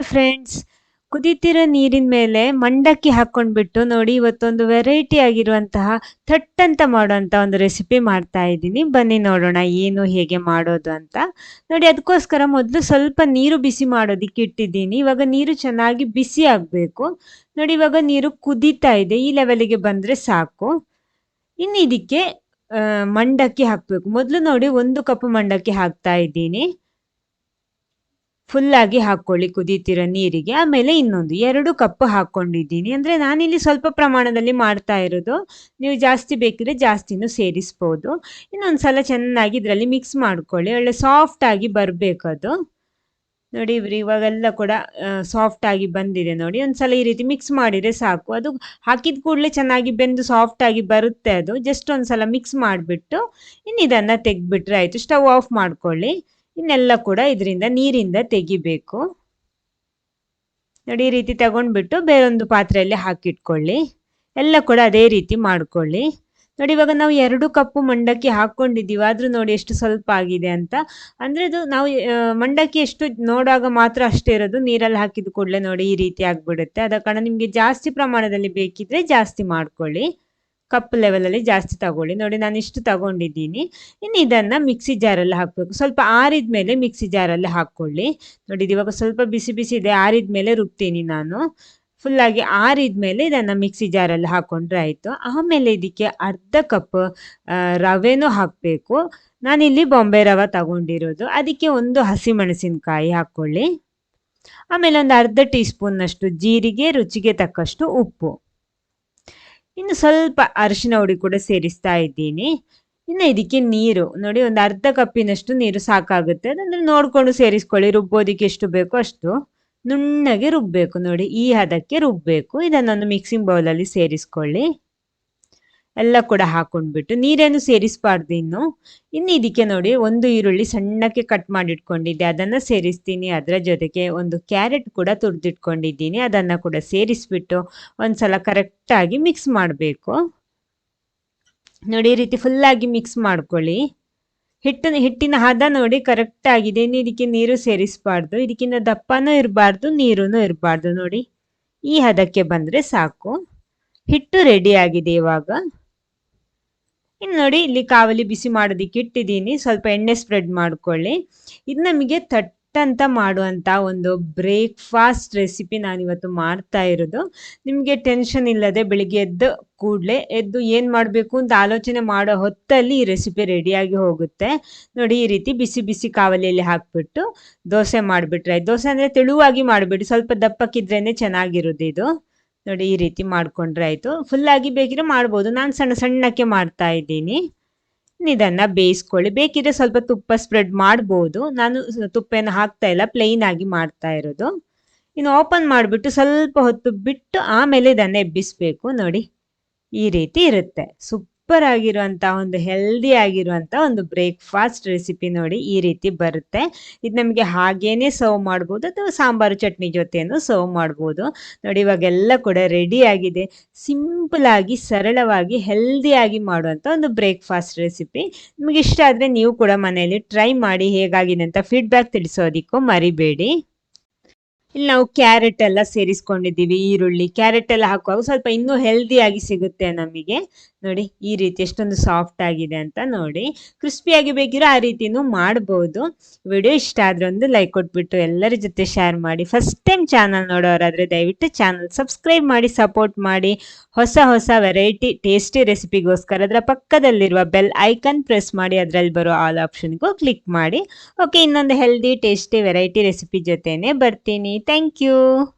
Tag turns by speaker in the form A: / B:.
A: Friends ಕುದಿತಿರೋ ನೀರಿನ ಮೇಲೆ ಮಂಡಕ್ಕಿ ಹಾಕೊಂಡ್ಬಿಟ್ಟು ನೋಡಿ, ಇವತ್ತೊಂದು ವೆರೈಟಿ ಆಗಿರುವಂತಹ ಥಟ್ ಅಂತ ಮಾಡುವಂತ ಒಂದು ರೆಸಿಪಿ ಮಾಡ್ತಾ ಇದ್ದೀನಿ. ಬನ್ನಿ ನೋಡೋಣ ಏನು ಹೇಗೆ ಮಾಡೋದು ಅಂತ. ನೋಡಿ, ಅದಕ್ಕೋಸ್ಕರ ಮೊದಲು ಸ್ವಲ್ಪ ನೀರು ಬಿಸಿ ಮಾಡೋದಿಕ್ಕೆ ಇಟ್ಟಿದ್ದೀನಿ. ಇವಾಗ ನೀರು ಚೆನ್ನಾಗಿ ಬಿಸಿ ಆಗಬೇಕು. ನೋಡಿ, ಇವಾಗ ನೀರು ಕುದೀತಾ ಇದೆ. ಈ ಲೆವೆಲಿಗೆ ಬಂದ್ರೆ ಸಾಕು. ಇನ್ನು ಇದಕ್ಕೆ ಮಂಡಕ್ಕಿ ಹಾಕಬೇಕು. ಮೊದಲು ನೋಡಿ, ಒಂದು ಕಪ್ ಮಂಡಕ್ಕಿ ಹಾಕ್ತಾ ಇದ್ದೀನಿ. ಫುಲ್ ಆಗಿ ಹಾಕೊಳ್ಳಿ ಕುದೀತಿರೋ ನೀರಿಗೆ. ಆಮೇಲೆ ಇನ್ನೊಂದು, ಎರಡು ಕಪ್ ಹಾಕೊಂಡಿದ್ದೀನಿ ಅಂದ್ರೆ ನಾನಿಲ್ಲಿ ಸ್ವಲ್ಪ ಪ್ರಮಾಣದಲ್ಲಿ ಮಾಡ್ತಾ ಇರೋದು. ನೀವು ಜಾಸ್ತಿ ಬೇಕಿದ್ರೆ ಜಾಸ್ತಿನೂ ಸೇರಿಸ್ಬೋದು. ಇನ್ನೊಂದ್ಸಲ ಚೆನ್ನಾಗಿ ಇದರಲ್ಲಿ ಮಿಕ್ಸ್ ಮಾಡ್ಕೊಳ್ಳಿ. ಒಳ್ಳೆ ಸಾಫ್ಟ್ ಆಗಿ ಬರಬೇಕು ಅದು. ನೋಡಿ, ಇವ್ರಿ ಇವಾಗೆಲ್ಲ ಕೂಡ ಸಾಫ್ಟ್ ಆಗಿ ಬಂದಿದೆ ನೋಡಿ. ಒಂದ್ಸಲ ಈ ರೀತಿ ಮಿಕ್ಸ್ ಮಾಡಿದ್ರೆ ಸಾಕು. ಅದು ಹಾಕಿದ ಕೂಡಲೇ ಚೆನ್ನಾಗಿ ಬೆಂದು ಸಾಫ್ಟ್ ಆಗಿ ಬರುತ್ತೆ ಅದು. ಜಸ್ಟ್ ಒಂದ್ಸಲ ಮಿಕ್ಸ್ ಮಾಡಿಬಿಟ್ಟು, ಇನ್ನು ಇದನ್ನು ತೆಗ್ದುಬಿಟ್ರೆ ಆಯಿತು. ಸ್ಟವ್ ಆಫ್ ಮಾಡ್ಕೊಳ್ಳಿ. ಇನ್ನೆಲ್ಲ ಕೂಡ ಇದರಿಂದ ನೀರಿಂದ ತೆಗಿಬೇಕು. ನೋಡಿ ಈ ರೀತಿ ತಗೊಂಡ್ಬಿಟ್ಟು ಬೇರೊಂದು ಪಾತ್ರೆಯಲ್ಲಿ ಹಾಕಿಟ್ಕೊಳ್ಳಿ. ಎಲ್ಲ ಕೂಡ ಅದೇ ರೀತಿ ಮಾಡ್ಕೊಳ್ಳಿ. ನೋಡಿ ಇವಾಗ ನಾವು ಎರಡು ಕಪ್ಪು ಮಂಡಕ್ಕಿ ಹಾಕ್ಕೊಂಡಿದ್ದೀವಿ. ಆದರೂ ನೋಡಿ ಎಷ್ಟು ಸ್ವಲ್ಪ ಆಗಿದೆ ಅಂತ. ಅಂದರೆ ಅದು ನಾವು ಮಂಡಕ್ಕಿ ಎಷ್ಟು ನೋಡುವಾಗ ಮಾತ್ರ ಅಷ್ಟೇ ಇರೋದು. ನೀರಲ್ಲಿ ಹಾಕಿದ ಕೂಡಲೇ ನೋಡಿ ಈ ರೀತಿ ಆಗಿಬಿಡುತ್ತೆ. ಅದ ಕಾರಣ ನಿಮಗೆ ಜಾಸ್ತಿ ಪ್ರಮಾಣದಲ್ಲಿ ಬೇಕಿದ್ರೆ ಜಾಸ್ತಿ ಮಾಡ್ಕೊಳ್ಳಿ. ಕಪ್ ಲೆವೆಲಲ್ಲಿ ಜಾಸ್ತಿ ತಗೊಳ್ಳಿ. ನೋಡಿ, ನಾನು ಇಷ್ಟು ತಗೊಂಡಿದ್ದೀನಿ. ಇನ್ನು ಇದನ್ನು ಮಿಕ್ಸಿ ಜಾರಲ್ಲಿ ಹಾಕಬೇಕು. ಸ್ವಲ್ಪ ಆರಿದ ಮೇಲೆ ಮಿಕ್ಸಿ ಜಾರಲ್ಲಿ ಹಾಕ್ಕೊಳ್ಳಿ. ನೋಡಿ ಇವಾಗ ಸ್ವಲ್ಪ ಬಿಸಿ ಬಿಸಿ ಇದೆ. ಆರಿದ ಮೇಲೆ ರುಬ್ತೀನಿ ನಾನು. ಫುಲ್ಲಾಗಿ ಆರಿದ ಮೇಲೆ ಇದನ್ನು ಮಿಕ್ಸಿ ಜಾರಲ್ಲಿ ಹಾಕೊಂಡ್ರೆ ಆಯಿತು. ಆಮೇಲೆ ಇದಕ್ಕೆ ಅರ್ಧ ಕಪ್ ರವೆನೂ ಹಾಕಬೇಕು. ನಾನಿಲ್ಲಿ ಬಾಂಬೆ ರವೆ ತಗೊಂಡಿರೋದು. ಅದಕ್ಕೆ ಒಂದು ಹಸಿಮೆಣಸಿನಕಾಯಿ ಹಾಕ್ಕೊಳ್ಳಿ. ಆಮೇಲೆ ಒಂದು ಅರ್ಧ ಟೀ ಸ್ಪೂನ್ನಷ್ಟು ಜೀರಿಗೆ, ರುಚಿಗೆ ತಕ್ಕಷ್ಟು ಉಪ್ಪು. ಇನ್ನು ಸ್ವಲ್ಪ ಅರಿಶಿನ ಹುಡಿ ಕೂಡ ಸೇರಿಸ್ತಾ ಇದ್ದೀನಿ. ಇನ್ನು ಇದಕ್ಕೆ ನೀರು, ನೋಡಿ ಒಂದು ಅರ್ಧ ಕಪ್ಪಿನಷ್ಟು ನೀರು ಸಾಕಾಗುತ್ತೆ. ಅದಂದ್ರೆ ನೋಡಿಕೊಂಡು ಸೇರಿಸ್ಕೊಳ್ಳಿ, ರುಬ್ಬೋದಿಕ್ಕೆ ಎಷ್ಟು ಬೇಕೋ ಅಷ್ಟು. ನುಣ್ಣಗೆ ರುಬ್ಬಬೇಕು ನೋಡಿ, ಈ ಹದಕ್ಕೆ ರುಬ್ಬಬೇಕು ಇದನ್ನೊಂದು ಮಿಕ್ಸಿಂಗ್ ಬೌಲಲ್ಲಿ ಸೇರಿಸ್ಕೊಳ್ಳಿ. ಎಲ್ಲ ಕೂಡ ಹಾಕೊಂಡ್ಬಿಟ್ಟು ನೀರೇನು ಸೇರಿಸಬಾರ್ದು ಇನ್ನು. ಇನ್ನು ಇದಕ್ಕೆ ನೋಡಿ ಒಂದು ಈರುಳ್ಳಿ ಸಣ್ಣಕ್ಕೆ ಕಟ್ ಮಾಡಿಟ್ಕೊಂಡಿದ್ದೆ. ಅದನ್ನು ಸೇರಿಸ್ತೀನಿ. ಅದರ ಜೊತೆಗೆ ಒಂದು ಕ್ಯಾರೆಟ್ ಕೂಡ ತುರಿದಿಟ್ಕೊಂಡಿದ್ದೀನಿ. ಅದನ್ನು ಕೂಡ ಸೇರಿಸ್ಬಿಟ್ಟು ಒಂದ್ಸಲ ಕರೆಕ್ಟಾಗಿ ಮಿಕ್ಸ್ ಮಾಡಬೇಕು. ನೋಡಿ ಈ ರೀತಿ ಫುಲ್ಲಾಗಿ ಮಿಕ್ಸ್ ಮಾಡ್ಕೊಳ್ಳಿ. ಹಿಟ್ಟಿನ ಹಿಟ್ಟಿನ ಹದ ನೋಡಿ ಕರೆಕ್ಟ್ ಆಗಿದೆ. ಇನ್ನು ಇದಕ್ಕೆ ನೀರು ಸೇರಿಸಬಾರ್ದು. ಇದಕ್ಕಿಂತ ದಪ್ಪನೂ ಇರಬಾರ್ದು ನೀರೂ ಇರಬಾರ್ದು ನೋಡಿ. ಈ ಹದಕ್ಕೆ ಬಂದರೆ ಸಾಕು. ಹಿಟ್ಟು ರೆಡಿ ಆಗಿದೆ ಇವಾಗ. ಇನ್ನು ನೋಡಿ ಇಲ್ಲಿ ಕಾವಲಿ ಬಿಸಿ ಮಾಡೋದಿಕ್ಕೆ ಇಟ್ಟಿದ್ದೀನಿ. ಸ್ವಲ್ಪ ಎಣ್ಣೆ ಸ್ಪ್ರೆಡ್ ಮಾಡ್ಕೊಳ್ಳಿ. ಇದು ನಮಗೆ ತಟ್ ಅಂತ ಮಾಡುವಂತ ಒಂದು ಬ್ರೇಕ್ಫಾಸ್ಟ್ ರೆಸಿಪಿ ನಾನಿವತ್ತು ಮಾಡ್ತಾ ಇರೋದು. ನಿಮಗೆ ಟೆನ್ಷನ್ ಇಲ್ಲದೆ ಬೆಳಿಗ್ಗೆ ಎದ್ದು ಕೂಡಲೇ ಎದ್ದು ಏನು ಮಾಡಬೇಕು ಅಂತ ಆಲೋಚನೆ ಮಾಡೋ ಹೊತ್ತಲ್ಲಿ ಈ ರೆಸಿಪಿ ರೆಡಿಯಾಗಿ ಹೋಗುತ್ತೆ. ನೋಡಿ ಈ ರೀತಿ ಬಿಸಿ ಬಿಸಿ ಕಾವಲಿಯಲ್ಲಿ ಹಾಕ್ಬಿಟ್ಟು ದೋಸೆ ಮಾಡಿಬಿಟ್ರೆ. ದೋಸೆ ಅಂದರೆ ತೆಳುವಾಗಿ ಮಾಡಿಬಿಡಿ. ಸ್ವಲ್ಪ ದಪ್ಪಕ್ಕಿದ್ರೇ ಚೆನ್ನಾಗಿರೋದು ಇದು ನೋಡಿ ಈ ರೀತಿ ಮಾಡ್ಕೊಂಡ್ರೆ ಆಯಿತು. ಫುಲ್ಲಾಗಿ ಬೇಕಿದ್ರೆ ಮಾಡ್ಬೋದು. ನಾನು ಸಣ್ಣ ಸಣ್ಣಕ್ಕೆ ಮಾಡ್ತಾ ಇದ್ದೀನಿ. ಇದನ್ನು ಬೇಯಿಸ್ಕೊಳ್ಳಿ. ಬೇಕಿದ್ರೆ ಸ್ವಲ್ಪ ತುಪ್ಪ ಸ್ಪ್ರೆಡ್ ಮಾಡ್ಬೋದು. ನಾನು ತುಪ್ಪನ ಹಾಕ್ತಾ ಇಲ್ಲ. ಪ್ಲೈನ್ ಆಗಿ ಮಾಡ್ತಾ ಇರೋದು. ಇನ್ನು ಓಪನ್ ಮಾಡಿಬಿಟ್ಟು ಸ್ವಲ್ಪ ಹೊತ್ತು ಬಿಟ್ಟು ಆಮೇಲೆ ಇದನ್ನು ಎಬ್ಬಿಸ್ಬೇಕು. ನೋಡಿ, ಈ ರೀತಿ ಇರುತ್ತೆ. ಸೂಪರ್ ಆಗಿರುವಂತ ಒಂದು ಹೆಲ್ದಿ ಆಗಿರುವಂತ ಒಂದು ಬ್ರೇಕ್ಫಾಸ್ಟ್ ರೆಸಿಪಿ ನೋಡಿ ಈ ರೀತಿ ಬರುತ್ತೆ. ಇದು ನಮಗೆ ಹಾಗೇನೆ ಸರ್ವ್ ಮಾಡ್ಬೋದು ಅಥವಾ ಸಾಂಬಾರು ಚಟ್ನಿ ಜೊತೆಯನ್ನು ಸರ್ವ್ ಮಾಡ್ಬೋದು. ನೋಡಿ ಇವಾಗೆಲ್ಲ ಕೂಡ ರೆಡಿ ಆಗಿದೆ. ಸಿಂಪಲ್ ಆಗಿ, ಸರಳವಾಗಿ ಹೆಲ್ದಿಯಾಗಿ ಮಾಡುವಂಥ ಒಂದು ಬ್ರೇಕ್ಫಾಸ್ಟ್ ರೆಸಿಪಿ ನಿಮಗೆ ಇಷ್ಟ ಆದರೆ ನೀವು ಕೂಡ ಮನೆಯಲ್ಲಿ ಟ್ರೈ ಮಾಡಿ ಹೇಗಾಗಿದೆ ಅಂತ ಫೀಡ್ಬ್ಯಾಕ್ ತಿಳಿಸೋದಿಕ್ಕೂ ಮರಿಬೇಡಿ. ಇಲ್ಲಿ ನಾವು ಕ್ಯಾರೆಟ್ ಎಲ್ಲ ಸೇರಿಸ್ಕೊಂಡಿದ್ದೀವಿ, ಈರುಳ್ಳಿ, ಕ್ಯಾರೆಟ್ ಎಲ್ಲ ಹಾಕುವಾಗ ಸ್ವಲ್ಪ ಇನ್ನೂ ಹೆಲ್ದಿಯಾಗಿ ಸಿಗುತ್ತೆ ನಮಗೆ. ನೋಡಿ, ಈ ರೀತಿ ಎಷ್ಟೊಂದು ಸಾಫ್ಟ್ ಆಗಿದೆ ಅಂತ ನೋಡಿ. ಕ್ರಿಸ್ಪಿಯಾಗಿ ಬೇಕಿರೋ ಆ ರೀತಿನೂ ಮಾಡ್ಬೋದು. ವಿಡಿಯೋ ಇಷ್ಟ ಆದರೆ ಒಂದು ಲೈಕ್ ಕೊಟ್ಬಿಟ್ಟು ಎಲ್ಲರ ಜೊತೆ ಶೇರ್ ಮಾಡಿ. ಫಸ್ಟ್ ಟೈಮ್ ಚಾನಲ್ ನೋಡೋರಾದರೆ ದಯವಿಟ್ಟು ಚಾನಲ್ ಸಬ್ಸ್ಕ್ರೈಬ್ ಮಾಡಿ ಸಪೋರ್ಟ್ ಮಾಡಿ. ಹೊಸ ಹೊಸ ವೆರೈಟಿ ಟೇಸ್ಟಿ ರೆಸಿಪಿಗೋಸ್ಕರ ಅದರ ಪಕ್ಕದಲ್ಲಿರುವ ಬೆಲ್ ಐಕನ್ ಪ್ರೆಸ್ ಮಾಡಿ, ಅದರಲ್ಲಿ ಬರೋ ಆಲ್ ಆಪ್ಷನ್ಗೂ ಕ್ಲಿಕ್ ಮಾಡಿ. ಓಕೆ ಇನ್ನೊಂದು ಹೆಲ್ದಿ ಟೇಸ್ಟಿ ವೆರೈಟಿ ರೆಸಿಪಿ ಜೊತೆನೆ ಬರ್ತೀನಿ. Thank you.